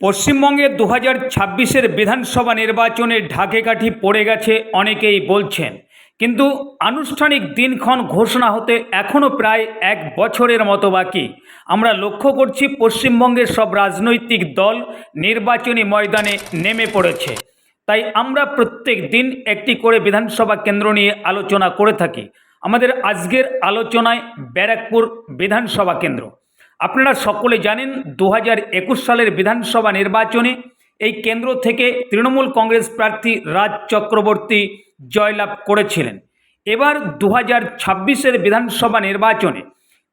পশ্চিমবঙ্গের দু হাজার ছাব্বিশের বিধানসভা নির্বাচনে ঢাকে কাঠি পড়ে গেছে অনেকেই বলছেন। কিন্তু আনুষ্ঠানিক দিনক্ষণ ঘোষণা হতে এখনও প্রায় এক বছরের মতো বাকি। আমরা লক্ষ্য করছি পশ্চিমবঙ্গের সব রাজনৈতিক দল নির্বাচনী ময়দানে নেমে পড়েছে। তাই আমরা প্রত্যেক দিন একটি করে বিধানসভা কেন্দ্র নিয়ে আলোচনা করে থাকি। আমাদের আজকের আলোচনায় ব্যারাকপুর বিধানসভা কেন্দ্র। আপনারা সকলে জানেন দু সালের বিধানসভা নির্বাচনে এই কেন্দ্র থেকে তৃণমূল কংগ্রেস প্রার্থী রাজ চক্রবর্তী জয়লাভ করেছিলেন। এবার দু হাজার বিধানসভা নির্বাচনে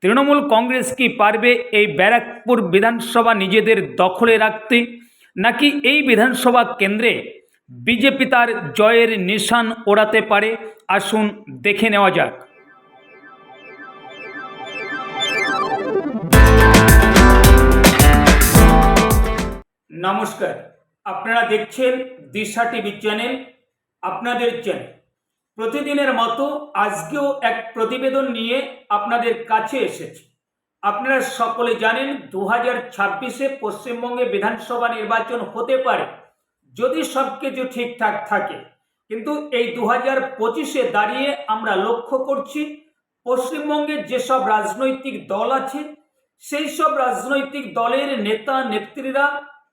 তৃণমূল কংগ্রেস কি পারবে এই ব্যারাকপুর বিধানসভা নিজেদের দখলে রাখতে? নাকি এই বিধানসভা কেন্দ্রে বিজেপি তার জয়ের নিশান ওড়াতে পারে? আসুন দেখে নেওয়া যাক। নমস্কার। আপনারা দেখছেন দিশা টিভি চ্যানেল, আপনাদের চ্যানেল। প্রতিদিনের মতো আজকেও এক প্রতিবেদন নিয়ে আপনাদের কাছে এসেছি। আপনারা সকলে জানেন দু হাজার ছাব্বিশে পশ্চিমবঙ্গে বিধানসভা নির্বাচন হতে পারে, যদি সব কিছু ঠিকঠাক থাকে। কিন্তু এই দু হাজার পঁচিশে দাঁড়িয়ে আমরা লক্ষ্য করছি, পশ্চিমবঙ্গে যেসব রাজনৈতিক দল আছে সেই সব রাজনৈতিক দলের নেতা নেত্রীরা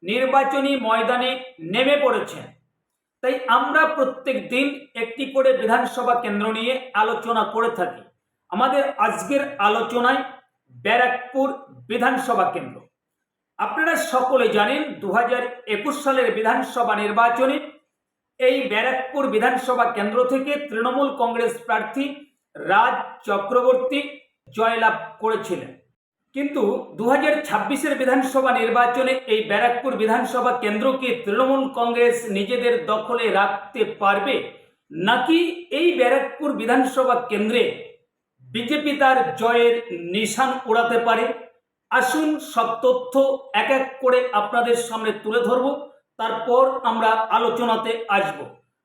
নির্বাচনী ময়দানে নেমে পড়েছেন। তাই আমরা প্রত্যেক দিন একটি করে বিধানসভা কেন্দ্র নিয়ে আলোচনা করে থাকি। আমাদের আজকের আলোচনায় ব্যারাকপুর বিধানসভা কেন্দ্র। আপনারা সকলে জানেন দু একুশ সালের বিধানসভা নির্বাচনে এই ব্যারাকপুর বিধানসভা কেন্দ্র থেকে তৃণমূল কংগ্রেস প্রার্থী রাজ চক্রবর্তী জয়লাভ করেছিলেন। কিন্তু দু হাজার ছাব্বিশের বিধানসভা নির্বাচনে এই ব্যারাকপুর বিধানসভা কেন্দ্রকে তৃণমূল কংগ্রেস নিজেদের দখলে রাখতে পারবে নাকি এই ব্যারাকপুর বিধানসভা কেন্দ্রে বিজেপি তার জয়ের নিশান উড়াতে পারে? আসুন সব তথ্য এক এক করে আপনাদের সামনে তুলে ধরব, তারপর আমরা আলোচনাতে আসব।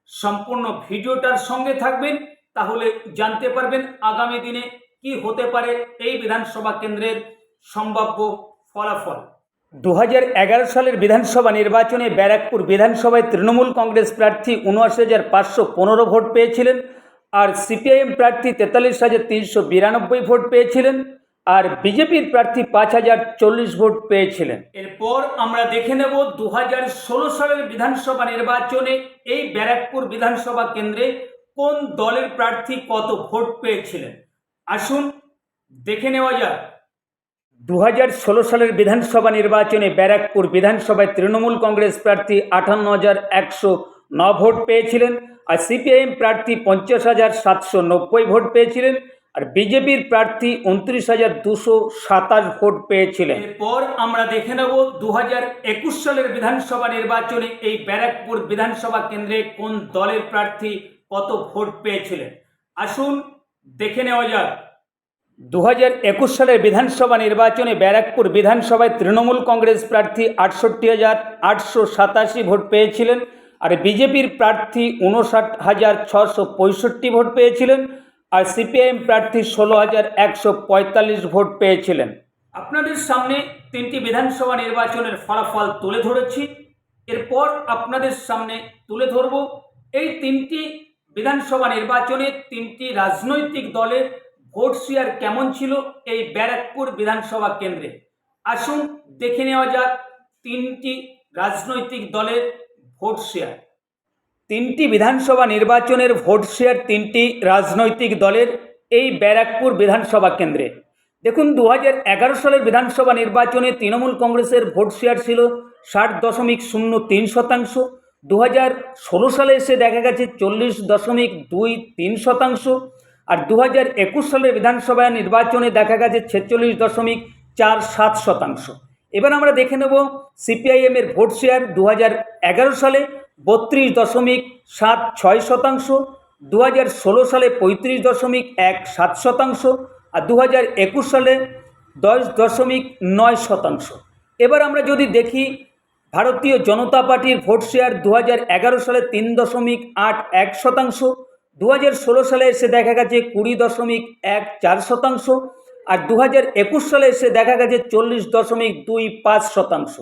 সম্পূর্ণ ভিডিওটার সঙ্গে থাকবেন, তাহলে জানতে পারবেন আগামী দিনে কি হতে পারে এই বিধানসভা কেন্দ্রের সম্ভাব্য ফলাফল। দু হাজার এগারো সালের বিধানসভা নির্বাচনে ব্যারাকপুর বিধানসভায় তৃণমূল কংগ্রেস প্রার্থী উনআশি হাজার পাঁচশো পনেরো ভোট পেয়েছিলেন আর সিপিআইএম প্রার্থী তেতাল্লিশ হাজার তিনশো বিরানব্বই ভোট পেয়েছিলেন আর বিজেপির প্রার্থী পাঁচ হাজার চল্লিশ ভোট পেয়েছিলেন। এরপর আমরা দেখে নেব দু হাজার ষোলো সালের বিধানসভা নির্বাচনে এই ব্যারাকপুর বিধানসভা কেন্দ্রে কোন দলের প্রার্থী কত ভোট পেয়েছিলেন। আসুন দেখে নেওয়া যাক। দু হাজার ষোলো সালের বিধানসভা নির্বাচনে ব্যারাকপুর বিধানসভায় তৃণমূল কংগ্রেস প্রার্থী আটান্ন হাজার একশো ন ভোট পেয়েছিলেন, আর সিপিআইএম প্রার্থী পঞ্চাশ হাজার সাতশো নব্বই ভোট পেয়েছিলেন, আর বিজেপির প্রার্থী উনত্রিশ হাজার দুশো সাতাশ ভোট পেয়েছিলেন। এরপর আমরা দেখে নেব দু একুশ সালের বিধানসভা নির্বাচনে এই ব্যারাকপুর বিধানসভা কেন্দ্রে কোন দলের প্রার্থী কত ভোট পেয়েছিলেন। আসুন দেখে নেওয়া যাক। দু একুশ সালের বিধানসভা নির্বাচনে ব্যারাকপুর বিধানসভায় তৃণমূল কংগ্রেস প্রার্থী আটষট্টি হাজার আটশো সাতাশি ভোট পেয়েছিলেন আর বিজেপির প্রার্থী উনষাট হাজার ছশো পঁয়ষট্টি ভোট পেয়েছিলেন আর সিপিআইএম প্রার্থী ষোলো হাজার একশো পঁয়তাল্লিশ ভোট পেয়েছিলেন। আপনাদের সামনে তিনটি বিধানসভা নির্বাচনের ফলাফল তুলে ধরেছি। এরপর আপনাদের সামনে তুলে ধরব। এই তিনটি বিধানসভা নির্বাচনে তিনটি রাজনৈতিক দলের ভোট শেয়ার কেমন ছিল এই ব্যারাকপুর বিধানসভা কেন্দ্রে? আসুন দেখে নেওয়া যাক তিনটি রাজনৈতিক দলের ভোট শেয়ার। তিনটি বিধানসভা নির্বাচনের ভোট শেয়ার তিনটি রাজনৈতিক দলের এই ব্যারাকপুর বিধানসভা কেন্দ্রে। দেখুন দু হাজার এগারো সালের বিধানসভা নির্বাচনে তৃণমূল কংগ্রেসের ভোট শেয়ার ছিল ষাট দশমিক শূন্য তিন শতাংশ। দু হাজার ষোলো সালে এসে দেখা গেছে চল্লিশ দশমিক দুই তিন শতাংশ। আর দু হাজার একুশ সালের বিধানসভা নির্বাচনে দেখা গেছে ছেচল্লিশ দশমিক চার সাত শতাংশ। এবার আমরা দেখে নেব সিপিআইএমের ভোট শেয়ার দু হাজার এগারো সালে বত্রিশ দশমিক সাত ছয় শতাংশ দু হাজার ষোলো সালে পঁয়ত্রিশ দশমিক এক সাত শতাংশ আর দু হাজার একুশ সালে দশ দশমিক নয় শতাংশ। এবার আমরা যদি দেখি ভারতীয় জনতা পার্টির ভোট শেয়ার দু সালে তিন দশমিক আট এক শতাংশ দু হাজার ষোলো সালে এসে দেখা গেছে কুড়ি দশমিক এক চার শতাংশ আর দু একুশ সালে এসে দেখা গেছে চল্লিশ দশমিক দুই পাঁচ শতাংশ।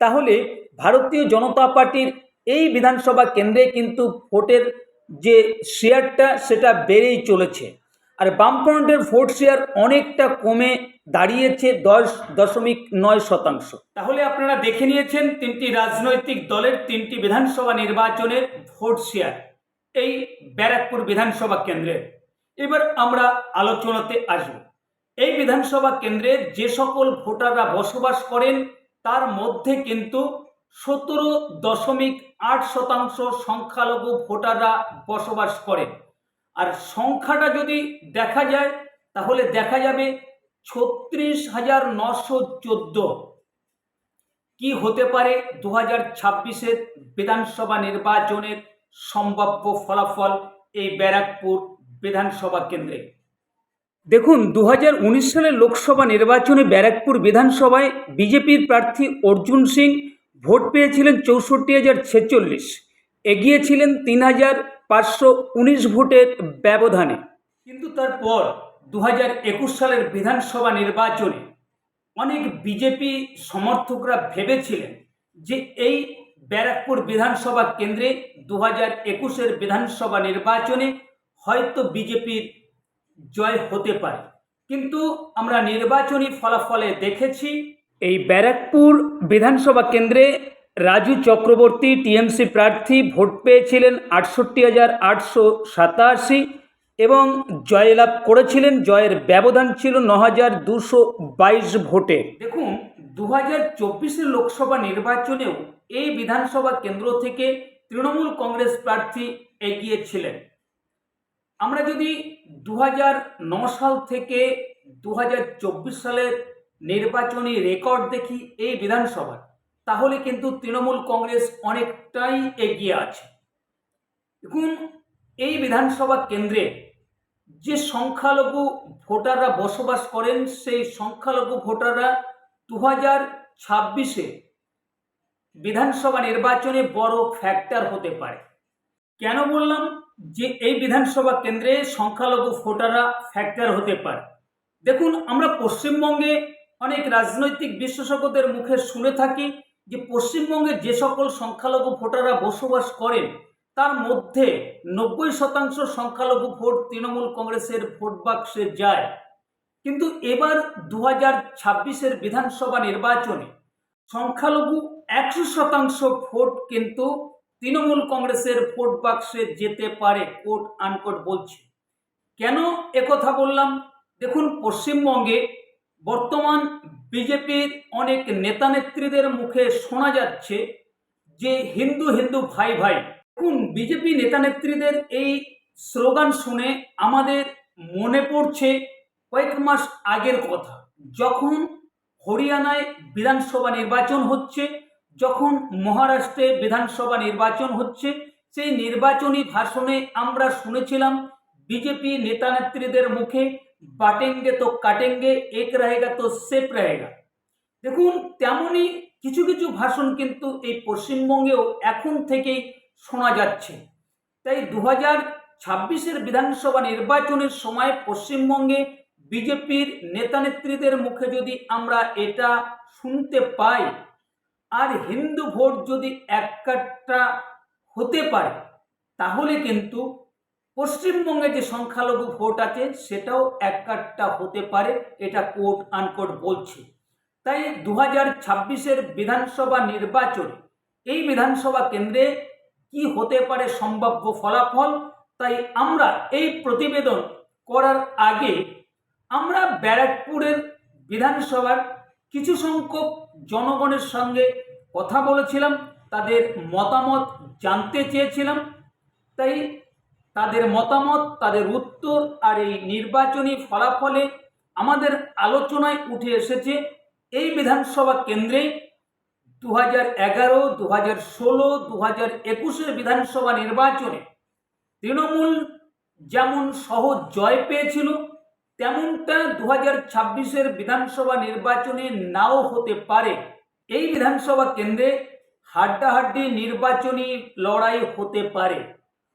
তাহলে ভারতীয় জনতা পার্টির এই বিধানসভা কেন্দ্রে কিন্তু ভোটের যে শেয়ারটা, সেটা বেড়েই চলেছে। আর বামফ্রন্টের ভোট শেয়ার অনেকটা কমে দাঁড়িয়েছে দশ দশমিক নয় শতাংশ। তাহলে আপনারা দেখে নিয়েছেন তিনটি রাজনৈতিক দলের তিনটি বিধানসভা নির্বাচনের ভোট শেয়ার। এই ব্যারাকপুর বিধানসভা কেন্দ্রের এবার আমরা আলোচনাতে আসব। এই বিধানসভা কেন্দ্রে যে সকল ভোটাররা বসবাস করেন, তার মধ্যে কিন্তু সতেরো দশমিক আট শতাংশ সংখ্যালঘু ভোটাররা বসবাস করেন। আর সংখ্যাটা যদি দেখা যায়, তাহলে দেখা যাবে ছত্রিশ হাজার নশো চোদ্দ। কি হতে পারে? দু হাজার ছাব্বিশের বিধানসভা নির্বাচনের সম্ভাব্য ফলাফল এই ব্যারাকপুর বিধানসভা কেন্দ্রে। দেখুন দু হাজার উনিশ সালের লোকসভা নির্বাচনে ব্যারাকপুর বিধানসভায় বিজেপির প্রার্থী অর্জুন সিং ভোট পেয়েছিলেন চৌষট্টি হাজার ছেচল্লিশ। এগিয়েছিলেন তিন হাজার পাঁচশো উনিশ ভোটের ব্যবধানে। কিন্তু তারপর দু হাজার একুশ সালের বিধানসভা নির্বাচনে অনেক বিজেপি সমর্থকরা ভেবেছিলেন যে এই ব্যারাকপুর বিধানসভা কেন্দ্রে দু হাজার একুশের বিধানসভা নির্বাচনে হয়তো বিজেপির জয় হতে পারে। কিন্তু আমরা নির্বাচনী ফলাফলে দেখেছি, এই ব্যারাকপুর বিধানসভা কেন্দ্রে রাজু চক্রবর্তী টিএমসি প্রার্থী ভোট পেয়েছিলেন আটষট্টি হাজার আটশো সাতাশি এবং জয়লাভ করেছিলেন, জয়ের ব্যবধান ছিল ন হাজার দুশো বাইশ ভোটে। দেখুন দু হাজার চব্বিশের লোকসভা নির্বাচনেও এই বিধানসভা কেন্দ্র থেকে তৃণমূল কংগ্রেস প্রার্থী এগিয়েছিলেন। আমরা যদি দু সাল থেকে দু হাজার চব্বিশ সালের নির্বাচনী রেকর্ড দেখি এই বিধানসভার, তাহলে কিন্তু তৃণমূল কংগ্রেস অনেকটাই এগিয়ে আছে। দেখুন, এই বিধানসভা কেন্দ্রে যে সংখ্যালঘু ভোটাররা বসবাস করেন, সেই সংখ্যালঘু ভোটাররা দু হাজার ছাব্বিশে বিধানসভা নির্বাচনে বড় ফ্যাক্টর হতে পারে। কেন বললাম যে এই বিধানসভা কেন্দ্রে সংখ্যালঘু ভোটাররা ফ্যাক্টর হতে পারে? দেখুন, আমরা পশ্চিমবঙ্গে অনেক রাজনৈতিক বিশেষজ্ঞদের মুখে শুনে থাকি যে পশ্চিমবঙ্গে যে সকল সংখ্যালঘু ভোটাররা বসবাস করেন, তার মধ্যে নব্বই শতাংশ সংখ্যালঘু ভোট তৃণমূল কংগ্রেসের ভোট বাক্সে যায়। কিন্তু এবার দু হাজার ছাব্বিশের বিধানসভা নির্বাচনে সংখ্যালঘু একশো শতাংশ ভোট কিন্তু তৃণমূল কংগ্রেসের ভোট বাক্সে যেতে পারে কোট আনকোট বলছে। কেন একথা বললাম? দেখুন, পশ্চিমবঙ্গে বর্তমান বিজেপির অনেক নেতা নেত্রীদের মুখে শোনা যাচ্ছে যে হিন্দু হিন্দু ভাই ভাই। দেখুন, বিজেপি নেতা নেত্রীদের এই স্লোগান শুনে আমাদের মনে পড়ছে কয়েক মাস আগের কথা। যখন হরিয়ানায় বিধানসভা নির্বাচন হচ্ছে, যখন মহারাষ্ট্রে বিধানসভা নির্বাচন হচ্ছে, সেই নির্বাচনী ভাষণে আমরা শুনেছিলাম, বিজেপি নেতা নেত্রীদের মুখে বাটেঙ্গে তো কাটেঙ্গে, এক রহেগা তো সেফ রহেগা। দেখুন তেমনই কিছু কিছু ভাষণ কিন্তু এই পশ্চিমবঙ্গেও এখন থেকেই শোনা যাচ্ছে। তাই দু হাজার ছাব্বিশের বিধানসভা নির্বাচনের সময় পশ্চিমবঙ্গে বিজেপির নেতা নেত্রীদের মুখে যদি আমরা এটা শুনতে পাই, আর হিন্দু ভোট যদি এক কাট্টা হতে পারে, তাহলে কিন্তু পশ্চিমবঙ্গে যে সংখ্যালঘু ভোট আছে সেটাও এক কাট্টা হতে পারে, এটা কোর্ট আনকোট বলছে। তাই দু হাজার ছাব্বিশের বিধানসভা নির্বাচনে এই বিধানসভা কেন্দ্রে কি হতে পারে সম্ভাব্য ফলাফল, তাই আমরা এই প্রতিবেদন করার আগে আমরা ব্যারাকপুরের বিধানসভার কিছু সংখ্যক জনগণের সঙ্গে কথা বলেছিলাম, তাদের মতামত জানতে চেয়েছিলাম। তাই তাদের মতামত, তাদের উত্তর আর এই নির্বাচনী ফলাফলে আমাদের আলোচনায় উঠে এসেছে এই বিধানসভা কেন্দ্রে দু হাজার এগারো দু হাজার ষোলো দু হাজার একুশের বিধানসভা নির্বাচনে তৃণমূল যেমন সহজ জয় পেয়েছিল তেমনটা দু হাজার ছাব্বিশের বিধানসভা নির্বাচনে নাও হতে পারে। এই বিধানসভা কেন্দ্রে হাড্ডাহাড্ডি নির্বাচনী লড়াই হতে পারে।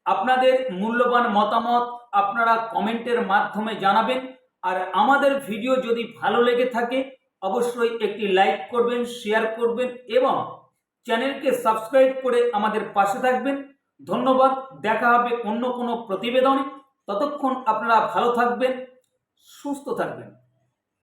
আপনাদের মূল্যবান মতামত আপনারা কমেন্টের মাধ্যমে জানাবেন। আর আমাদের ভিডিও যদি ভালো লেগে থাকে, অবশ্যই একটি লাইক করবেন, শেয়ার করবেন এবং চ্যানেলকে সাবস্ক্রাইব করে আমাদের পাশে থাকবেন। ধন্যবাদ, দেখা হবে অন্য কোনো প্রতিবেদনে। ততক্ষণ আপনারা ভালো থাকবেন। সুস্থ থাকবেন।